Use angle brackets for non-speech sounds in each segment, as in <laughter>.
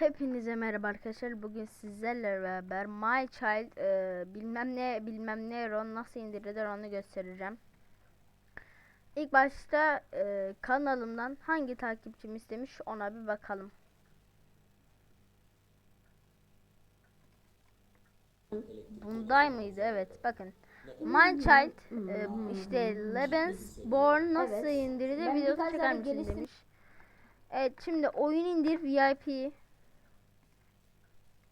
Hepinize merhaba arkadaşlar. Bugün sizlerle beraber My Child e, bilmem ne bilmem ne Ron nasıl indirilir onu göstereceğim. İlk başta e, kanalımdan hangi takipçim istemiş ona bir bakalım. Bunday mıydı? Evet bakın. My Child e, işte Lebens Born nasıl Evet. indirilir videosu çeker misin demiş. Evet şimdi oyun indir VIP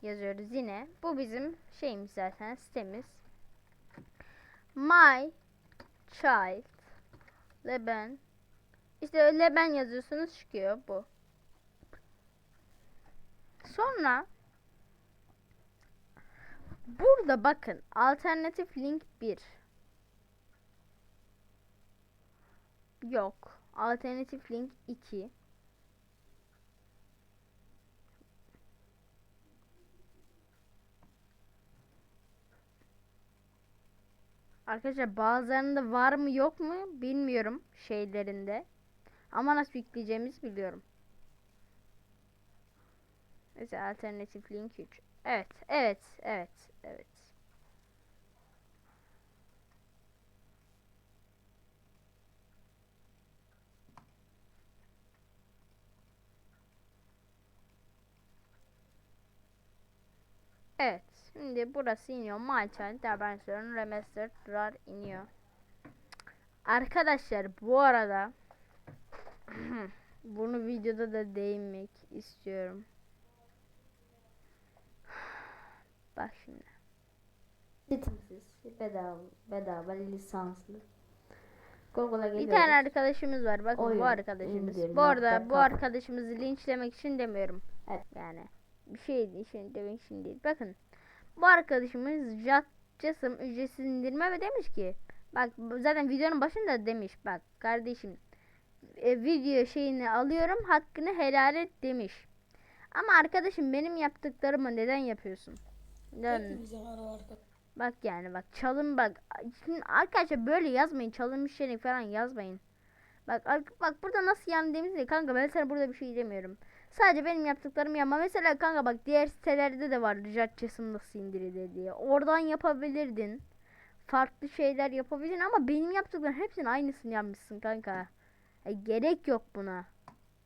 yazıyoruz yine. Bu bizim şeyimiz zaten sitemiz. My Child Leben işte Leben yazıyorsunuz çıkıyor bu. Sonra burada bakın alternatif link 1 yok. Alternatif link 2 Arkadaşlar bazılarında var mı yok mu bilmiyorum şeylerinde. Ama nasıl yükleyeceğimizi biliyorum. Mesela alternatif link 3. Evet, evet, evet, evet. Evet. Şimdi burası iniyor. Child Dimension Remastered RAR iniyor. Arkadaşlar bu arada <clears throat> bunu videoda da değinmek istiyorum. <sighs> Bak şimdi. Lisanssız, bedava, bedava lisanslı. Google'a Bir tane arkadaşımız var. Bakın Oyun bu arkadaşımız. indir Bu arada nokta bu arkadaşımızı linçlemek için demiyorum. Evet. Yani bir şey için demek için değil. Bakın bu arkadaşımız Jatcasım ücretsiz indirme ve demiş ki bak zaten videonun başında demiş bak kardeşim e, video şeyini alıyorum hakkını helal et demiş. Ama arkadaşım benim yaptıklarımı neden yapıyorsun? Arkadaşlar. bak yani bak çalın bak. Şimdi arkadaşlar böyle yazmayın. Çalınmış şey falan yazmayın. Bak bak burada nasıl yendiğimizi kanka ben sana burada bir şey demiyorum. Sadece benim yaptıklarımı yapma. Mesela kanka bak diğer sitelerde de var Judges'ın nasıl indirilir diye. Oradan yapabilirdin. Farklı şeyler yapabilirdin ama benim yaptıklarım hepsinin aynısını yapmışsın kanka. E, gerek yok buna.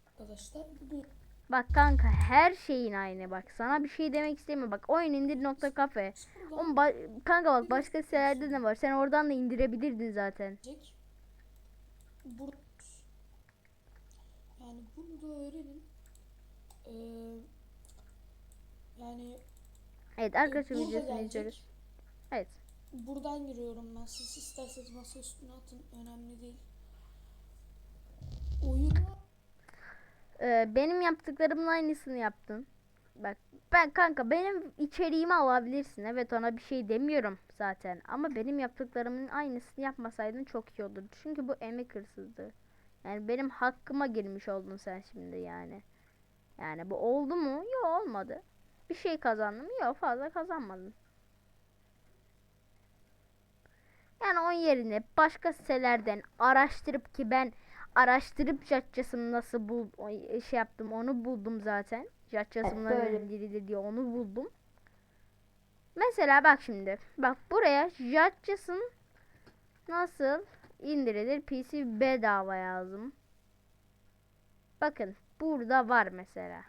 Arkadaşlar bugün Bak kanka her şeyin aynı bak. Sana bir şey demek istemiyorum. Bak oyun indir nokta kafe. Oğlum ba- kanka bak başka sitelerde de var. Sen oradan da indirebilirdin zaten. Bur yani bunu da öğrenin. Ee, yani Evet arkadaşlar burada videosunu gelecek. izliyoruz. Evet. Buradan giriyorum ben. Siz isterseniz masa üstüne atın. Önemli değil. Oyunu Ee, benim yaptıklarımın aynısını yaptın. Bak ben kanka benim içeriğimi alabilirsin. Evet ona bir şey demiyorum zaten. Ama benim yaptıklarımın aynısını yapmasaydın çok iyi olurdu. Çünkü bu emek hırsızlığı. Yani benim hakkıma girmiş oldun sen şimdi yani. Yani bu oldu mu? Yok olmadı. Bir şey kazandın mı? Yok fazla kazanmadın. Yani onun yerine başka sitelerden araştırıp ki ben araştırıp Judges'ım nasıl bul şey yaptım onu buldum zaten. Judges'ımla Evet, diye onu buldum. Mesela bak şimdi. Bak buraya Judges'ın nasıl indirilir PC bedava yazdım. Bakın burada var mesela.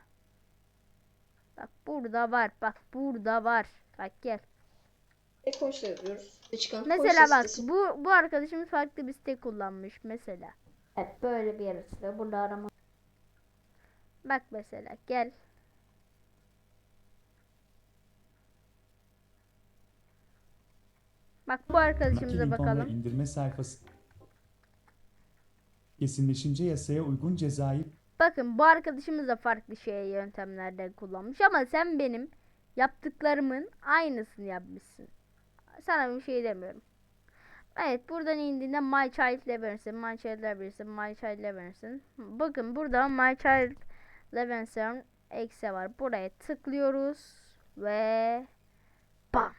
Bak burada var. Bak burada var. Bak gel. Ekoşla yapıyoruz. Çıkan Mesela bak sitesi. bu bu arkadaşımız farklı bir site kullanmış mesela. Evet böyle bir yer açılıyor. Burada arama. Bak mesela gel. Bak bu arkadaşımıza bakalım. indirme sayfası kesinleşince yasaya uygun cezai Bakın bu arkadaşımız da farklı şey yöntemlerden kullanmış ama sen benim yaptıklarımın aynısını yapmışsın. Sana bir şey demiyorum. Evet buradan indiğinde My Child Levinson, My Child Levinson, My Child Levinson. Bakın burada My Child Levinson eksi var. Buraya tıklıyoruz ve bam.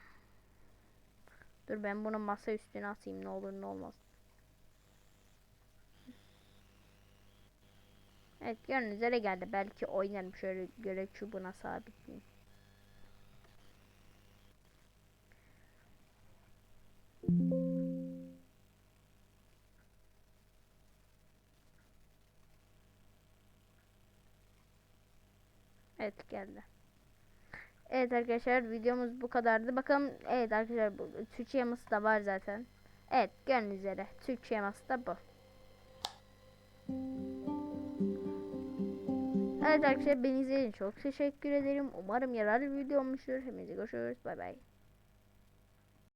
Dur ben bunu masa üstüne atayım ne olur ne olmaz. Evet gördüğünüz üzere geldi. Belki oynarım şöyle görev çubuğuna sabitleyeyim. Evet geldi. Evet arkadaşlar videomuz bu kadardı. Bakalım evet arkadaşlar bu Türkçe yaması da var zaten. Evet gördüğünüz üzere Türkçe yaması da bu. Evet arkadaşlar beni izlediğiniz çok teşekkür ederim. Umarım yararlı bir video olmuştur. Hepinize görüşürüz. Bay bay.